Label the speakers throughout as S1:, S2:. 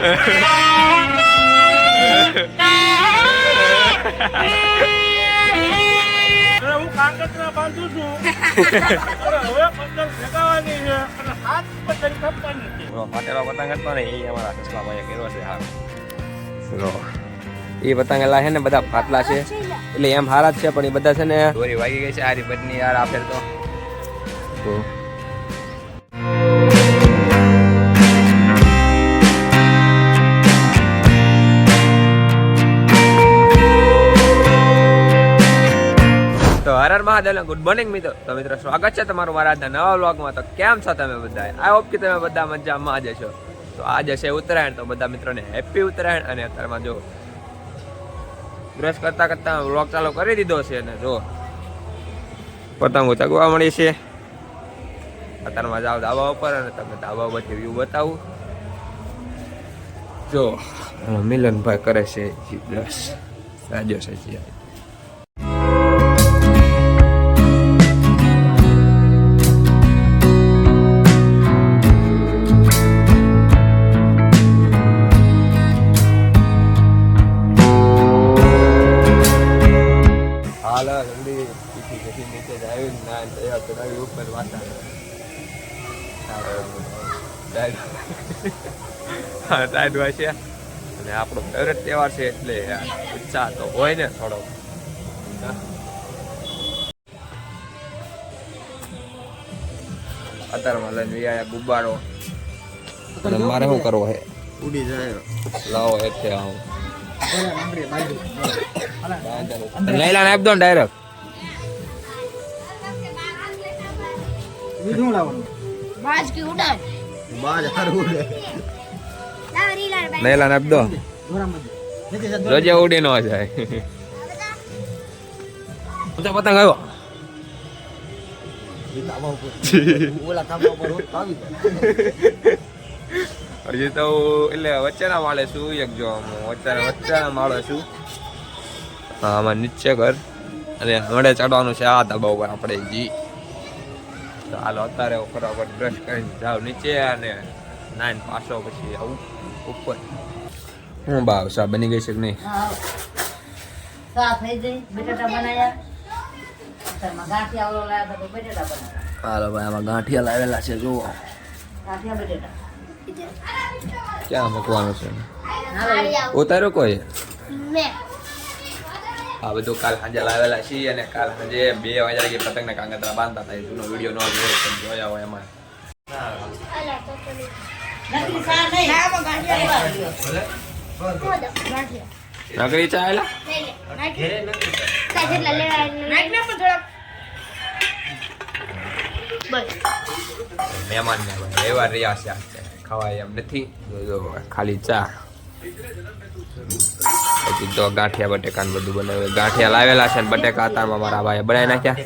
S1: અરે હું કાગળના બાંધું છું. હવે પતંગ ભેગાવાની છે. અને હાથ પતંગ કાપવાની છે.
S2: ફાટેલો પતંગ હતો ને એ અમારા સસલાભાઈએ કર્યો છે હાર એ પતંગ એલા છે ને બધા ફાટલા છે. એટલે એમ હારા જ છે પણ એ બધા છે ને દોરી વાગી ગઈ છે આરી બદની યાર આપેલ તો હર હર મહાદેવ ગુડ મોર્નિંગ મિત્રો. તો મિત્રો, સ્વાગત છે તમારું મારા આજના નવા વ્લોગમાં તો કેમ છો તમે બધા આઈ હોપ કે તમે બધા મજામાં જ છો તો આજે છે ઉત્તરાયણ, તો બધા મિત્રોને હેપી ઉત્તરાયણ. અને અત્યારમાં જો બ્રશ કરતા કરતા વ્લોગ ચાલુ કરી દીધો છે અને જો પતંગો ચગવા મળી છે. અત્યારમાં જાઓ ધાબા ઉપર અને તમને ધાબા ઉપરથી વ્યૂ બતાવું. જો મિલનભાઈ કરે છે. બ્રશ રાજો છે ટાઢવા છે. અને આપણો ફેવરેટ તહેવાર છે એટલે ઉત્સાહ તો હોય ને થોડો. અત્યારમાં લઈને વ્યાયા ગુબ્બારો. મારે શું કરવો છે
S3: ઉડી જાય.
S2: લાવો એટલે આવું. લઈલા નાખ દો ડાયરેક્ટ લઈલા
S3: નાપ દો.
S2: રોજે ઉડી નો જાય. તો પતંગ આવ્યો. હજી તો એટલે વચ્ચેના માળે છું એક જો વચ્ચે વચ્ચેના માળે છું આમાં નીચે ઘર. અને હમણાં ચડવાનું છે આ દબાવ આપણે જી. તો હાલો અત્યારે હું ફટાફટ બ્રશ કરીને જાવ નીચે અને નાઈન પાછો પછી આવું ઉપર. હું ભાવ સા બની ગઈ છે કે નહીં? હાલો ભાઈ આમાં ગાંઠિયા લાવેલા છે જુઓ. ક્યાં મૂકવાનું છે? ઉતાર્યો કોઈ? આ બધું કાલ સાંજે લાવેલા છીએ અને કાલ સાંજે બે વાગ્યા કે પતંગના કાંગતરા બાંધતા હતા. જૂનો વીડિયો નો જોયો તમે જોયા હોય એમાં. નકરી ચાયલા મહેમાન એવા રહ્યા છે ખાવાય એમ નથી. ખાલી ચા. પછી તો ગાંઠિયા બટેકા ને બધું બનાવ્યું. ગાંઠિયા લાવેલા છે ને બટેકા હતા મારા ભાઈએ બનાવી નાખ્યા.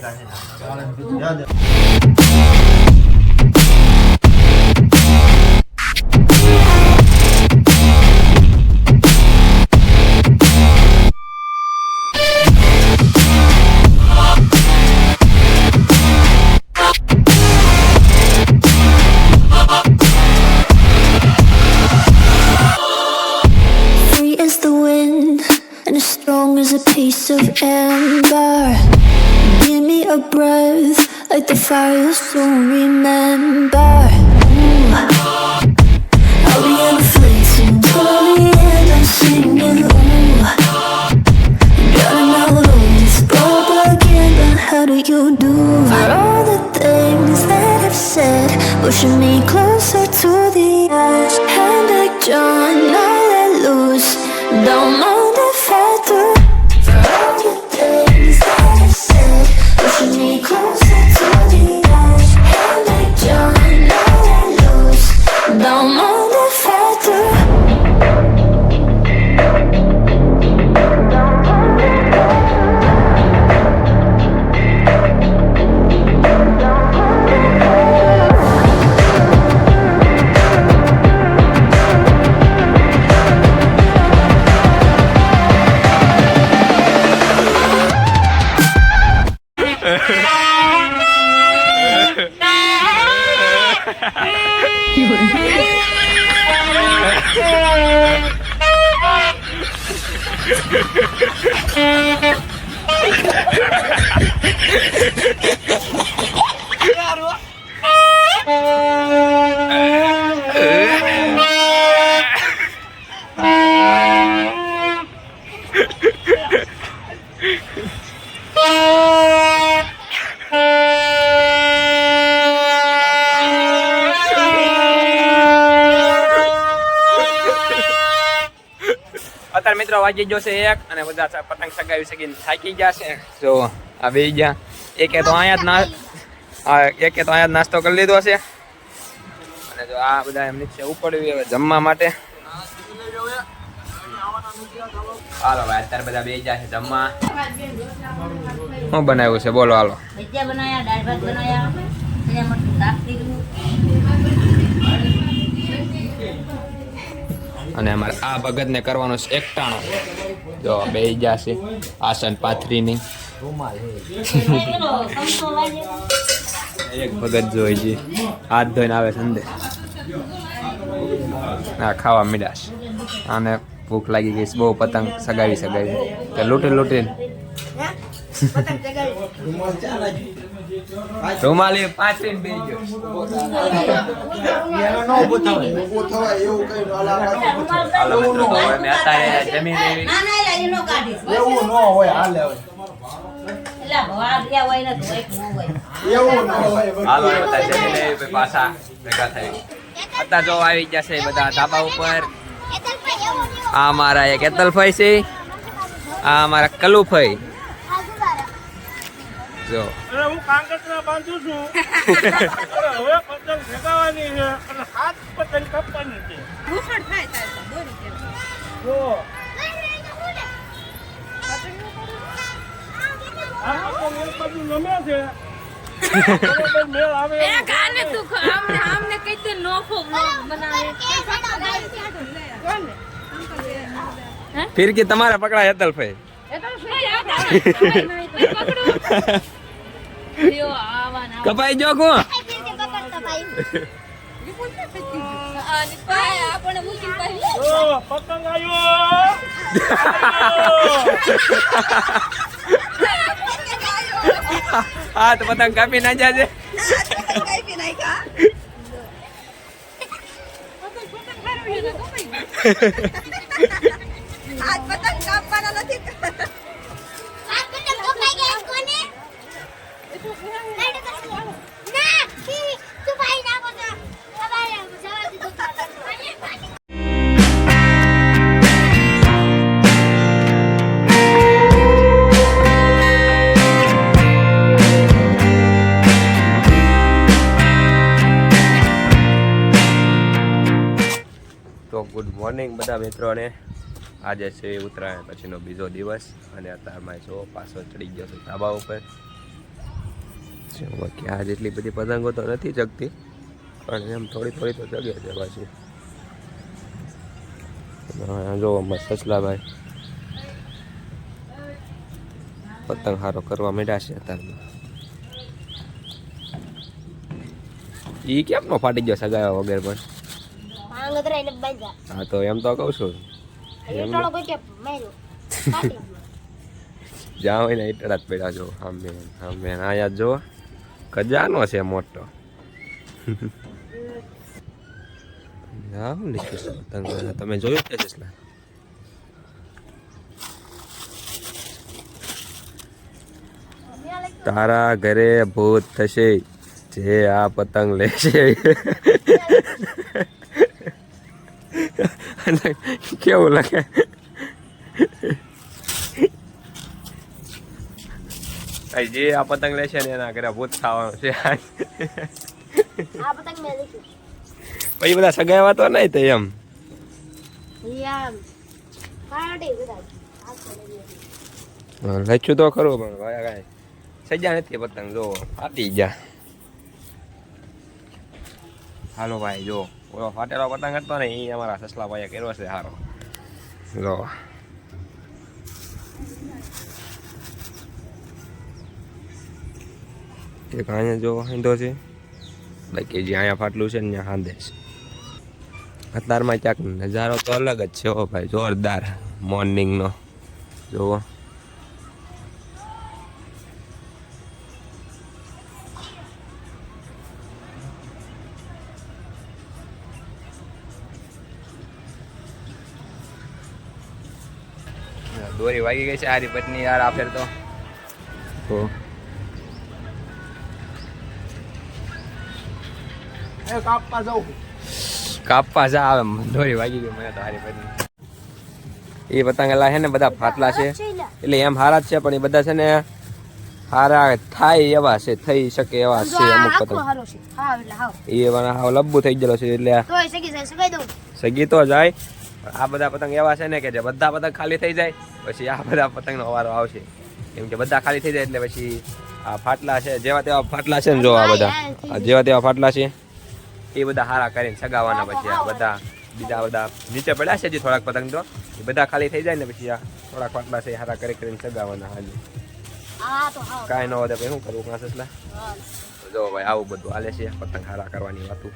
S4: The remember. Ooh. I'll be inflating till the end. I'm singing. Ooh. Drowning all this propaganda. How do you do for all the things that I've said? Pushing me closer to the edge. Hand like John,
S2: વાગી ગયો છે એક અને બધા પતંગ સગાવી શકીને થાકી ગયા છે. જો, આ બે ગયા. એકે તો અહીંયા જ ના એકે તો અહીંયા જ નાસ્તો કરી લીધો છે. અને જો આ બધા એમ નીચે ઉપડવી હવે જમવા માટે. હાલો ભાઈ, અત્યારે બધા બે ગયા છે જમવા. શું બનાવ્યું છે? બોલો હાલો. અને અમારે આ ભગતને કરવાનો છે એકટાણો. જો બે છે. આસન પાથરીની. એક ભગત જોઈ છે. હાથ ધોઈને આવે સંદે. હા ખાવા મીડાશ આને ભૂખ લાગી ગઈ બહુ પતંગ સગાવી સગાવી. કે લૂંટી લૂંટીને રૂમાલી પાથરીને બે ગયો. હાલો મિત્રો તો હવે મેં અત્યારે જમીન એવી
S5: ના ના એલા એનો કાઢીશ.
S3: એવું ન હોય હાલે હવે.
S5: એલા ભવા ગયા હોય ને તો એક ન હોય.
S3: એવું ન હોય
S2: હાલો બધા જમીન એવી પાછા ભેગા થઈ અત્યારે જો આવી ગયા છે બધા ધાબા ઉપર. આ મારા એક એતલભાઈ છે. આ મારા કલુભાઈ. જો.
S1: અરે હું કાંકતરા બાંધું છું. હવે પતંગ ફેંકાવાની છે અને હાથ પતંગ કાપવાની છે. જો. આ પતંગ એક બાજુ નમે છે.
S2: ફિરકી તમારા
S6: પકડા. આવા.
S2: કપાઈ જો
S1: કો. પતંગ
S2: હા તો પતંગ કાપી ના જાજે તો ગુડ મોર્નિંગ બધા મિત્રોને. આજે છે ઉત્તરાયણ, પછીનો બીજો દિવસ અને અત્યારમાં જો પાછો ચડી ગયો છે ધાબા ઉપર. આજ એટલી બધી પતંગો તો નથી જગતી પણ એમ થોડી થોડી તો જગે છે પાછી. જો મસ્ત સસલાભાઈ. પતંગ હારો કરવા માંડ્યા છે અત્યારમાં. ઈ કેમ નો ફાટી ગયો સગાયા વગર પણ? હા તો એમ તો કહું છું. એમ જ્યાં હોય ને એટલા જ પડ્યા જો આમે આમે આયા જો ખજાનો છે મોટો. જાઓ છે પતંગ. તમે જોયું છે તારા ઘરે ભૂત થશે જે આ પતંગ લેશે. અને કેવું લાગે? જે આ પતંગ લેશે ને એના ઘરે ભૂત થવાનું છે. પછી બધા સગાવ્યા તો નહીં તો એમ. હા, તો ખરું પણ ભાઈ કાંઈ સજા નથી પતંગ જો ફાટી જા હાલો ભાઈ જો ઓલો ફાટેલો પતંગ હતો ને એ અમારા સસલા ભાઈએ કર્યો છે સારો જો એક અહીંયા જો હાંધો છે બાકી જે અહીંયા ફાટલું છે ને ત્યાં હાંધે છે અત્યારમાં ક્યાંક નજારો તો અલગ જ છે હો ભાઈ જોરદાર મોર્નિંગનો જુઓ દોરી વાગી ગઈ છે. આરી પત્ની યાર આ ફેર તો.
S3: કાપવા જાઉં
S2: કાપવા જા આવે. દોરી વાગી ગઈ મને તો હારી પત્ની એ પતંગલા છે ને બધા ફાટલા છે. એટલે એમ હારા જ છે પણ એ બધા છે ને હારા થાય એવા છે થઈ શકે એવા છે અમુક પતંગ.
S6: છે. હા એટલે હાવ.
S2: એ હાવ લબ્બુ થઈ ગયેલો છે એટલે
S6: તોય સગી જાય સગાઈ દઉં.
S2: સગી તો જાય. આ બધા પતંગ એવા છે ને કે જે બધા પતંગ ખાલી થઈ જાય. પછી આ બધા પતંગનો વારો આવશે. કેમ કે બધા ખાલી થઈ જાય એટલે પછી આ ફાટલા છે જેવા તેવા ફાટલા છે ને જો આ બધા. જેવા તેવા ફાટલા છે એ બધા હારા કરીને સગાવાના પછી આ બધા બીજા બધા નીચે પડ્યા છે જે થોડાક પતંગ તો. એ બધા ખાલી થઈ જાય ને પછી આ થોડાક ફાટલા છે હારા કરી કરીને સગાવાના હાલી. કાંઈ ન વધે ભાઈ શું કરવું કાંસ સસલા જો ભાઈ આવું બધું હાલે છે પતંગ હારા કરવાની વાતું.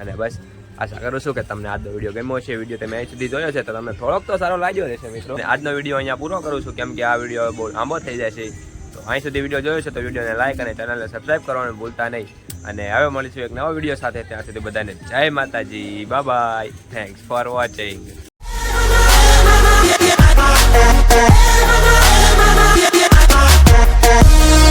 S2: અને બસ આશા કરું છું કે તમને આજનો વીડિયો ગમ્યો છે વીડિયો તમે અહીં સુધી જોયો છે તો તમને થોડોક તો સારો લાગ્યો રહેશે મિત્રો. આજનો વીડિયો અહીંયા પૂરો કરું છું, કેમ કે આ વીડિયો બહુ લાંબો થઈ જાય છે. તો અહીં સુધી વીડિયો જોયો છે તો વિડીયોને લાઇક અને ચેનલને સબસ્ક્રાઈબ કરવાનું ભૂલતા નહીં. અને હવે મળીશું એક નવો વીડિયો સાથે. ત્યાં સુધી બધાને જય Mataji. Bye bye thanks for watching
S4: Yeah.